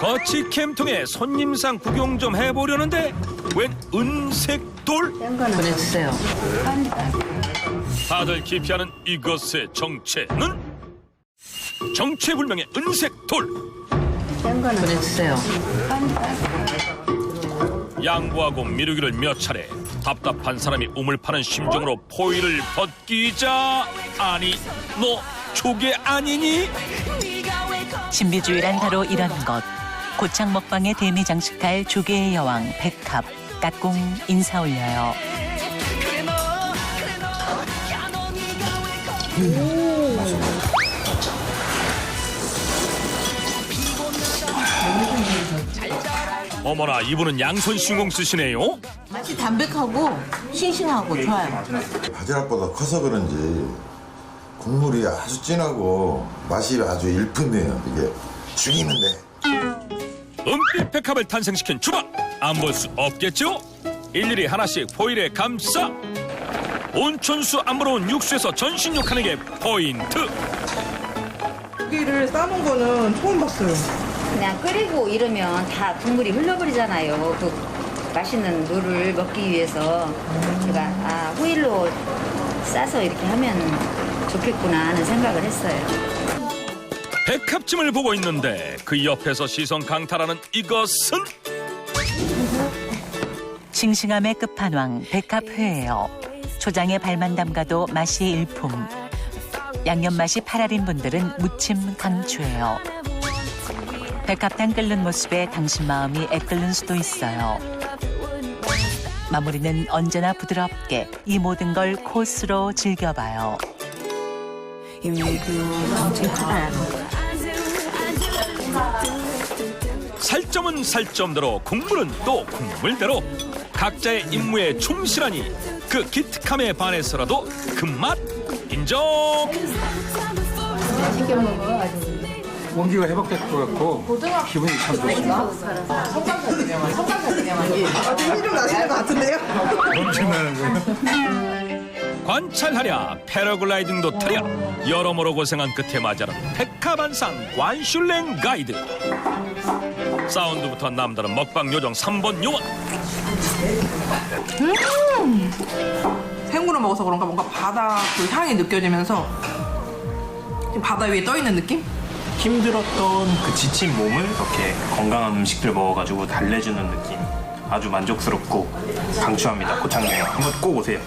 거치 캠 통해 손님상 구경 좀 해보려는데 웬 은색 돌? 보내주세요. 다들 기피하는 이것의 정체는? 정체불명의 은색 돌 보내주세요. 양보하고 미루기를 몇 차례 답답한 사람이 우물 파는 심정으로 포위를 벗기자 아니 너 조개 아니니? 신비주의란 바로 이런 것. 고창 먹방에 대미 장식할 조개의 여왕 백합 까꿍 인사 올려요. 어머나 이분은 양손 신공 쓰시네요 맛이 담백하고 싱싱하고 좋아요. 바지락보다 커서 그런지 국물이 아주 진하고 맛이 아주 일품이에요. 이게 죽이는데. 은빛 백합을 탄생시킨 주방 안 볼 수 없겠죠? 일일이 하나씩 포일에 감싸 온천수 안 불어온 육수에서 전신 욕하는 게 포인트 고기를 싸놓은 거는 처음 봤어요. 그냥 끓이고 이러면 다 국물이 흘러버리잖아요. 그 맛있는 물을 먹기 위해서 제가 아 호일로 싸서 이렇게 하면 좋겠구나 하는 생각을 했어요. 백합찜을 보고 있는데 그 옆에서 시선 강탈하는 이것은 싱싱함의 끝판왕 백합회예요. 초장에 발만 담가도 맛이 일품. 양념 맛이 팔알인 분들은 무침 강추예요. 백합탕 끓는 모습에 당신 마음이 애끓는 수도 있어요. 마무리는 언제나 부드럽게 이 모든 걸 코스로 즐겨봐요. 살점은 살점대로 국물은 또 국물대로 각자의 임무에 충실하니 그 기특함에 반해서라도 그 맛 인정 원기가 회복될 것 같고 기분이 참 좋습니다. 아, 힘이 좀 나시는 것 같은데요? 엄청나는 거예요. 관찰하랴 패러글라이딩도 타랴. 여러모로 고생한 끝에 맞이하는 백합안상 관슐랭 가이드. 사운드부터 남다른 먹방 요정 3번 요원. 생으로 먹어서 그런가 뭔가 바다 그 향이 느껴지면서 지금 바다 위에 떠 있는 느낌? 힘들었던 그 지친 몸을 이렇게 건강한 음식들 먹어가지고 달래주는 느낌. 아주 만족스럽고 강추합니다. 고창여행 한번 꼭 오세요